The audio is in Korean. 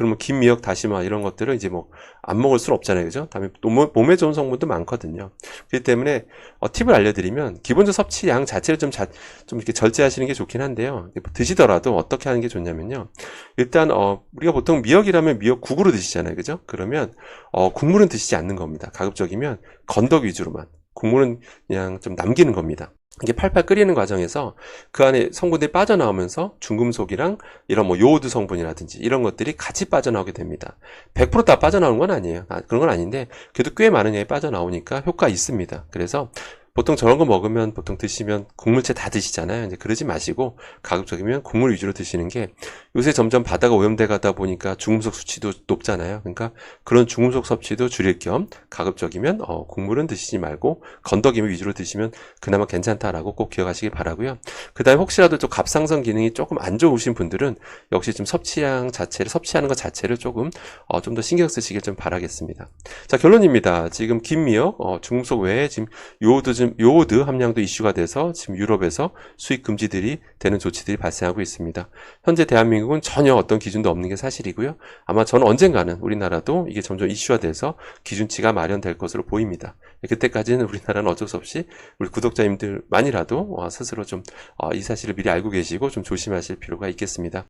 그러면 긴 미역 다시마 이런 것들은 이제 뭐 안 먹을 수는 없잖아요. 그죠? 다음에 몸에 좋은 성분도 많거든요. 그렇기 때문에 어, 팁을 알려드리면 기본적 섭취량 자체를 좀, 자, 좀 이렇게 절제하시는 게 좋긴 한데요. 드시더라도 어떻게 하는 게 좋냐면요. 일단 어, 우리가 보통 미역이라면 미역 국으로 드시잖아요. 그죠? 그러면 어, 국물은 드시지 않는 겁니다. 가급적이면 건더기 위주로만. 국물은 그냥 좀 남기는 겁니다. 이게 팔팔 끓이는 과정에서 그 안에 성분들이 빠져나오면서 중금속이랑 이런 뭐 요오드 성분이라든지 이런 것들이 같이 빠져나오게 됩니다. 100%다 빠져나오는 건 아니에요. 아, 그런 건 아닌데 그래도 꽤 많은 양이 빠져나오니까 효과 있습니다. 그래서 보통 저런 거 먹으면 보통 드시면 국물채 다 드시잖아요. 이제 그러지 마시고 가급적이면 국물 위주로 드시는 게 요새 점점 바다가 오염돼 가다 보니까 중금속 수치도 높잖아요. 그러니까 그런 중금속 섭취도 줄일 겸 가급적이면 어, 국물은 드시지 말고 건더기 위주로 드시면 그나마 괜찮다라고 꼭 기억하시길 바라고요. 그다음에 혹시라도 좀 갑상선 기능이 조금 안 좋으신 분들은 역시 좀 섭취량 자체를 섭취하는 것 자체를 조금 어, 좀 더 신경 쓰시길 좀 바라겠습니다. 자 결론입니다. 지금 김미역 어, 중금속 외에 지금 요오드 좀 요오드 함량도 이슈가 돼서 지금 유럽에서 수입 금지들이 되는 조치들이 발생하고 있습니다. 현재 대한민국은 전혀 어떤 기준도 없는 게 사실이고요. 아마 저는 언젠가는 우리나라도 이게 점점 이슈화 돼서 기준치가 마련될 것으로 보입니다. 그때까지는 우리나라는 어쩔 수 없이 우리 구독자님들만이라도 어, 스스로 좀 이 사실을 미리 알고 계시고 좀 조심하실 필요가 있겠습니다.